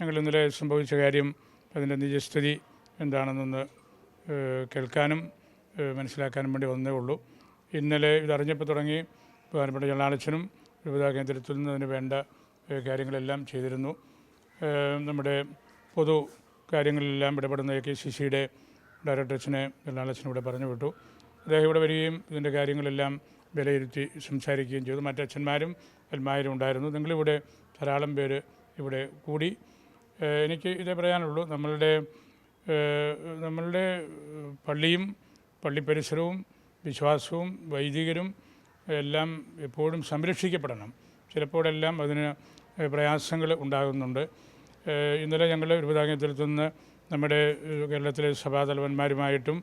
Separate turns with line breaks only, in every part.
ഞങ്ങൾ ഇന്നലെ സംഭവിച്ച കാര്യം അതിന്റെ നിജസ്ഥിതി എന്താണെന്നൊന്ന് കേൾക്കാനും മനസ്സിലാക്കാനും വേണ്ടി വന്നേ ഉള്ളൂ. ഇന്നലെ ഇതറിഞ്ഞപ്പോൾ തുടങ്ങി ബഹുമാനപ്പെട്ട ജനാലച്ചനും രൂപതാ കേന്ദ്രത്തിൽ നിന്ന് അതിന് വേണ്ട കാര്യങ്ങളെല്ലാം ചെയ്തിരുന്നു. നമ്മുടെ പൊതു കാര്യങ്ങളിലെല്ലാം ഇടപെടുന്ന എ കെ സി സിയുടെ ഡയറക്ടർസിനെ ജലാലച്ചനും ഇവിടെ പറഞ്ഞു വിട്ടു. അദ്ദേഹം ഇവിടെ വരികയും ഇതിന്റെ കാര്യങ്ങളെല്ലാം വിലയിരുത്തി സംസാരിക്കുകയും ചെയ്തു. മറ്റച്ഛന്മാരും അൽമാരും ഉണ്ടായിരുന്നു. നിങ്ങളിവിടെ ധാരാളം പേര് ഇവിടെ കൂടി. എനിക്ക് ഇതേ പറയാനുള്ളൂ. നമ്മളുടെ നമ്മളുടെ പള്ളിയും പള്ളി പരിസരവും വിശ്വാസവും വൈദികരും എല്ലാം എപ്പോഴും സംരക്ഷിക്കപ്പെടണം. ചിലപ്പോഴെല്ലാം അതിന് പ്രയാസങ്ങൾ ഉണ്ടാകുന്നുണ്ട്. ഇന്നലെ ഞങ്ങൾ രൂപതാകത്തിൽ നിന്ന് നമ്മുടെ കേരളത്തിലെ സഭാതലവന്മാരുമായിട്ടും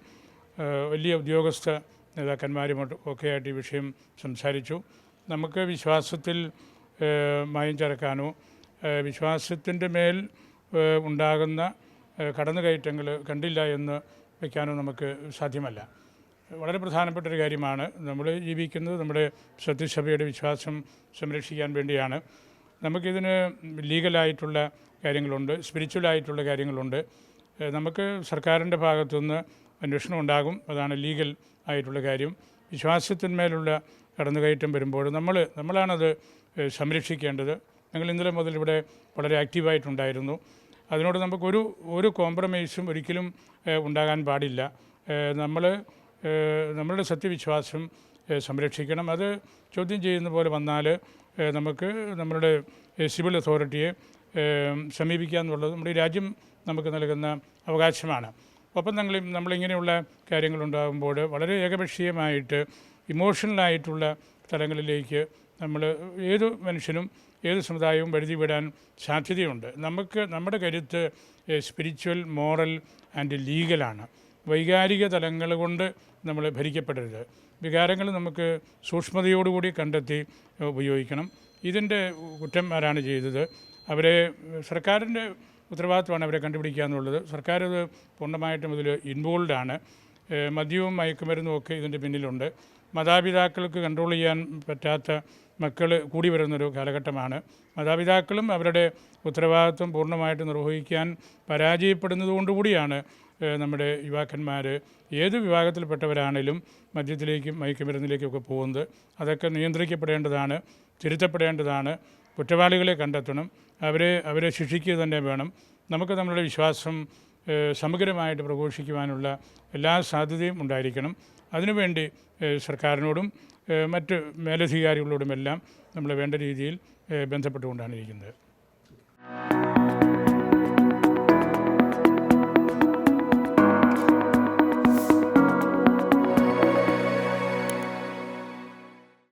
വലിയ ഉദ്യോഗസ്ഥ നേതാക്കന്മാരുമായിട്ട് ഒക്കെ ആയിട്ട് ഈ വിഷയം സംസാരിച്ചു. നമുക്ക് വിശ്വാസത്തിൽ മയം ചേർക്കാനോ വിശ്വാസത്തിന്റെ മേൽ ഉണ്ടാകുന്ന കടന്നുകയറ്റങ്ങൾ കണ്ടില്ല എന്ന് വയ്ക്കാനോ നമുക്ക് സാധ്യമല്ല. വളരെ പ്രധാനപ്പെട്ട ഒരു കാര്യമാണ് നമ്മൾ ജീവിക്കുന്നത് നമ്മുടെ സത്യസഭയുടെ വിശ്വാസം സംരക്ഷിക്കാൻ വേണ്ടിയാണ്. നമുക്കിതിന് ലീഗലായിട്ടുള്ള കാര്യങ്ങളുണ്ട് സ്പിരിച്വലായിട്ടുള്ള കാര്യങ്ങളുണ്ട്. നമുക്ക് സർക്കാരിന്റെ ഭാഗത്തുനിന്ന് അന്വേഷണം ഉണ്ടാകും അതാണ് ലീഗൽ ആയിട്ടുള്ള കാര്യം. വിശ്വാസത്തിന്മേലുള്ള കടന്നുകയറ്റം വരുമ്പോൾ നമ്മൾ നമ്മളാണത് സംരക്ഷിക്കേണ്ടത്. ഞങ്ങൾ ഇന്നലെ മുതൽ ഇവിടെ വളരെ ആക്റ്റീവായിട്ടുണ്ടായിരുന്നു. അതിനോട് നമുക്കൊരു ഒരു കോംപ്രമൈസും ഒരിക്കലും ഉണ്ടാകാൻ പാടില്ല. നമ്മൾ നമ്മളുടെ സത്യവിശ്വാസം സംരക്ഷിക്കണം. അത് ചോദ്യം ചെയ്യുന്ന പോലെ വന്നാൽ നമുക്ക് നമ്മളുടെ സിവിൽ അതോറിറ്റിയെ സമീപിക്കുക എന്നുള്ളത് നമ്മുടെ രാജ്യം നമുക്ക് നൽകുന്ന അവകാശമാണ്. ഒപ്പം നമ്മൾ നമ്മളിങ്ങനെയുള്ള കാര്യങ്ങളുണ്ടാകുമ്പോൾ വളരെ ഏകപക്ഷീയമായിട്ട് ഇമോഷണലായിട്ടുള്ള തലങ്ങളിലേക്ക് നമ്മൾ ഏത് മനുഷ്യനും ഏത് സമുദായവും വരുതി വിടാൻ സാധ്യതയുണ്ട്. നമുക്ക് നമ്മുടെ കരുത്ത് സ്പിരിച്വൽ മോറൽ ആൻഡ് ലീഗലാണ് വൈകാരിക തലങ്ങൾ കൊണ്ട് നമ്മൾ ഭരിക്കപ്പെടരുത്. വികാരങ്ങൾ നമുക്ക് സൂക്ഷ്മതയോടുകൂടി കണ്ടെത്തി ഉപയോഗിക്കണം. ഇതിന്റെ കുറ്റം ആരാണ് ചെയ്തത്? അവരെ സർക്കാരിന്റെ ഉത്തരവാദിത്വമാണ് അവരെ കണ്ടുപിടിക്കുക എന്നുള്ളത്. സർക്കാർ അത് പൂർണമായിട്ടും ഇതിൽ ഇൻവോൾവ് ആണ്. മദ്യവും മയക്കുമരുന്നും ഒക്കെ ഇതിന്റെ പിന്നിലുണ്ട്. മാതാപിതാക്കൾക്ക് കൺട്രോൾ ചെയ്യാൻ പറ്റാത്ത മക്കൾ കൂടി വരുന്നൊരു കാലഘട്ടമാണ്. മാതാപിതാക്കളും അവരുടെ ഉത്തരവാദിത്വം പൂർണമായിട്ട് നിർവഹിക്കാൻ പരാജയപ്പെടുന്നതുകൊണ്ടുകൂടിയാണ് കൂടിയാണ് നമ്മുടെ യുവാക്കന്മാർ ഏത് വിഭാഗത്തിൽപ്പെട്ടവരാണേലും മദ്യത്തിലേക്കും മയക്കുമരുന്നിലേക്കും ഒക്കെ പോകുന്നത്. അതൊക്കെ നിയന്ത്രിക്കപ്പെടേണ്ടതാണ് തിരുത്തപ്പെടേണ്ടതാണ് കുറ്റവാളികളെ കണ്ടെത്തണം അവരെ അവരെ ശിക്ഷിക്കുക തന്നെ വേണം. നമുക്ക് നമ്മളുടെ വിശ്വാസം സമഗ്രമായിട്ട് പ്രഘോഷിക്കുവാനുള്ള എല്ലാ സാധ്യതയും ഉണ്ടായിരിക്കണം. അതിനുവേണ്ടി സർക്കാരിനോടും മറ്റ് മേലധികാരികളോടുമെല്ലാം നമ്മൾ വേണ്ട രീതിയിൽ ബന്ധപ്പെട്ടുകൊണ്ടാണ് ഇരിക്കുന്നത്.